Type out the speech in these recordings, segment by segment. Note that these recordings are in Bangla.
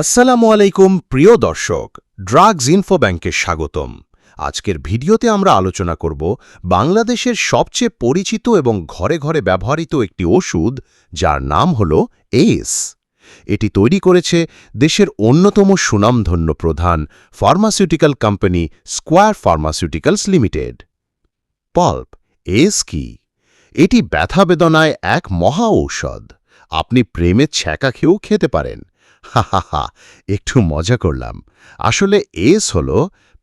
আসসালামু আলাইকুম, প্রিয় দর্শক। ড্রাগস ইনফো ব্যাংকে স্বাগতম। আজকের ভিডিওতে আমরা আলোচনা করব বাংলাদেশের সবচেয়ে পরিচিত এবং ঘরে ঘরে ব্যবহৃত একটি ওষুধ, যার নাম হল এস। এটি তৈরি করেছে দেশের অন্যতম সুনামধন্য প্রধান pharmaceutical company Square pharmaceuticals limited. পল্প, Ace কি? এটি ব্যথা বেদনায় এক মহা ঔষধ। আপনি প্রেমের ছ্যাঁকা খেয়েও খেতে পারেন। হা একটু মজা করলাম। আসলে এস হল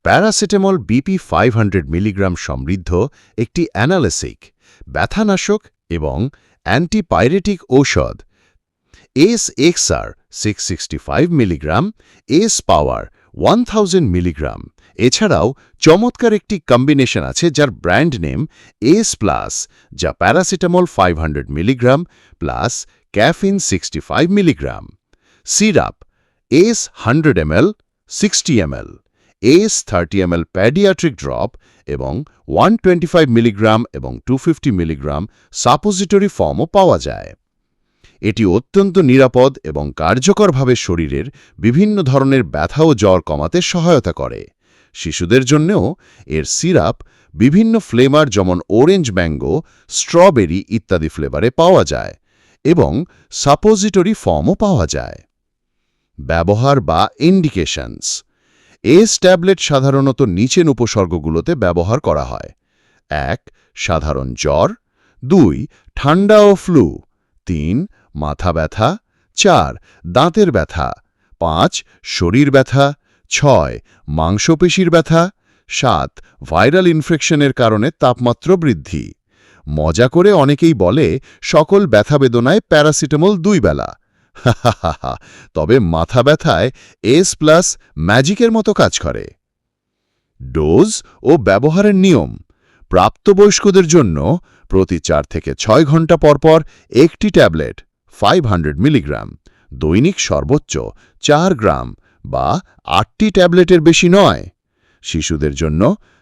প্যারাসিটামল বিপি ফাইভ মিলিগ্রাম সমৃদ্ধ একটি অ্যানালিসিক, ব্যথানাশক এবং অ্যান্টিপাইরেটিক ঔষধ। Ace XR six sixty five milligram, Ace power one thousand milligram. এছাড়াও চমৎকার একটি কম্বিনেশন আছে যার ব্র্যান্ড নেম এস প্লাস, যা paracetamol five milligram plus caffeine sixty five milligram. Syrup Ace hundred ML sixty ML Ace thirty ML paediatric drop এবং ওয়ান মিলিগ্রাম এবং টু মিলিগ্রাম সাপোজিটরি ফর্মও পাওয়া যায়। এটি অত্যন্ত নিরাপদ এবং কার্যকরভাবে শরীরের বিভিন্ন ধরনের ব্যথা ও জ্বর কমাতে সহায়তা করে। শিশুদের জন্যও এর সিরাপ বিভিন্ন ফ্লেভার যেমন অরেঞ্জ ম্যাঙ্গো স্ট্রবেরি ইত্যাদি ফ্লেভারে পাওয়া যায় এবং সাপোজিটরি ফর্মও পাওয়া যায়। ব্যবহার বা ইন্ডিকেশনস এস ট্যাবলেট সাধারণত নিচেন উপসর্গগুলোতে ব্যবহার করা হয়। এক, সাধারণ জ্বর। দুই, ঠান্ডা ও ফ্লু তিন, মাথা ব্যথা। চার, দাঁতের ব্যথা। পাঁচ, শরীর ব্যথা। ছয়, মাংসপেশির ব্যথা। সাত, ভাইরাল ইনফেকশনের কারণে তাপমাত্রা বৃদ্ধি। মজা করে অনেকেই বলে, সকল ব্যথা বেদনায় প্যারাসিটামল দুই বেলা। তবে মাথা ব্যথায় এস প্লাস ম্যাজিকের মতো কাজ করে। ডোজ ও ব্যবহারের নিয়ম। প্রাপ্তবয়স্কদের জন্য প্রতি চার থেকে ছয় ঘণ্টা পরপর একটি ট্যাবলেট ফাইভ মিলিগ্রাম দৈনিক সর্বোচ্চ চার গ্রাম বা আটটি ট্যাবলেটের বেশি নয়। শিশুদের জন্য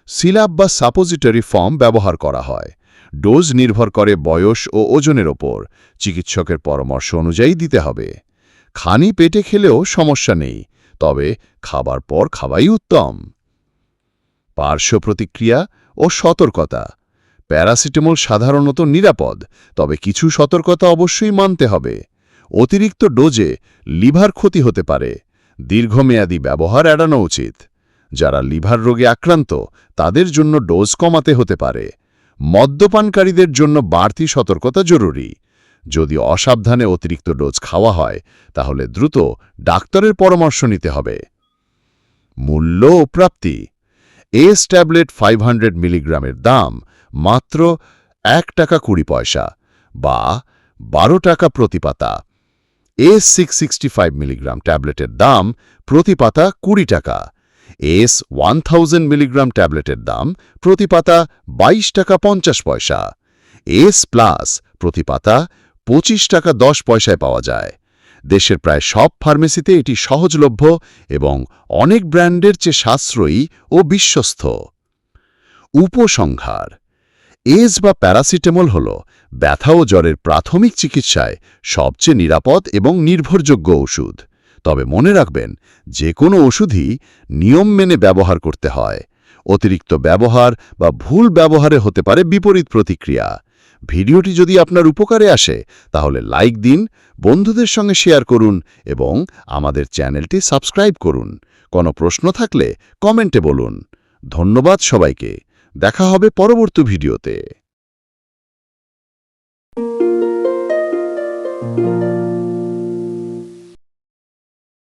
সিলাপ বা সাপোজিটরি ফর্ম ব্যবহার করা হয়। ডোজ নির্ভর করে বয়স ও ওজনের ওপর। চিকিৎসকের পরামর্শ অনুযায়ী দিতে হবে। খানি পেটে খেলেও সমস্যা নেই, তবে খাবার পর খাওয়াই উত্তম। পার্শ্ব প্রতিক্রিয়া ও সতর্কতা। প্যারাসিটামল সাধারণত নিরাপদ, তবে কিছু সতর্কতা অবশ্যই মানতে হবে। অতিরিক্ত ডোজে লিভার ক্ষতি হতে পারে। দীর্ঘমেয়াদী ব্যবহার এড়ানো উচিত। যারা লিভার রোগে আক্রান্ত, তাদের জন্য ডোজ কমাতে হতে পারে। মদ্যপানকারীদের জন্য বাড়তি সতর্কতা জরুরি। যদি অসাবধানে অতিরিক্ত ডোজ খাওয়া হয়, তাহলে দ্রুত ডাক্তারের পরামর্শ নিতে হবে। মূল্য ও প্রাপ্তি। এস ট্যাবলেট ফাইভ মিলিগ্রামের দাম মাত্র এক টাকা কুড়ি পয়সা বা বারো টাকা প্রতি পাতা। এস সিক্স মিলিগ্রাম ট্যাবলেটের দাম প্রতি পাতা কুড়ি টাকা। এস ওয়ান থাউজেন্ড মিলিগ্রাম ট্যাবলেটের দাম প্রতি পাতা বাইশ টাকা পঞ্চাশ পয়সা। এস প্লাস প্রতি পাতা পঁচিশ টাকা দশ পয়সায় পাওয়া যায়। দেশের প্রায় সব ফার্মেসিতে এটি সহজলভ্য এবং অনেক ব্র্যান্ডের চেয়ে সাশ্রয়ী ও বিশ্বস্ত। উপসংহার এজ বা প্যারাসিটামল হল ব্যথা ও জ্বরের প্রাথমিক চিকিৎসায় সবচেয়ে নিরাপদ এবং নির্ভরযোগ্য ওষুধ। তবে মনে রাখবেন যে কোনো ওষুধই নিয়ম মেনে ব্যবহার করতে হয়। অতিরিক্ত ব্যবহার বা ভুল ব্যবহারে হতে পারে বিপরীত প্রতিক্রিয়া। ভিডিওটি যদি আপনার উপকারে আসে, তাহলে লাইক দিন, বন্ধুদের সঙ্গে শেয়ার করুন এবং আমাদের চ্যানেলটি সাবস্ক্রাইব করুন। কোনো প্রশ্ন থাকলে কমেন্টে বলুন। ধন্যবাদ সবাইকে। দেখা হবে পরবর্তী ভিডিওতে।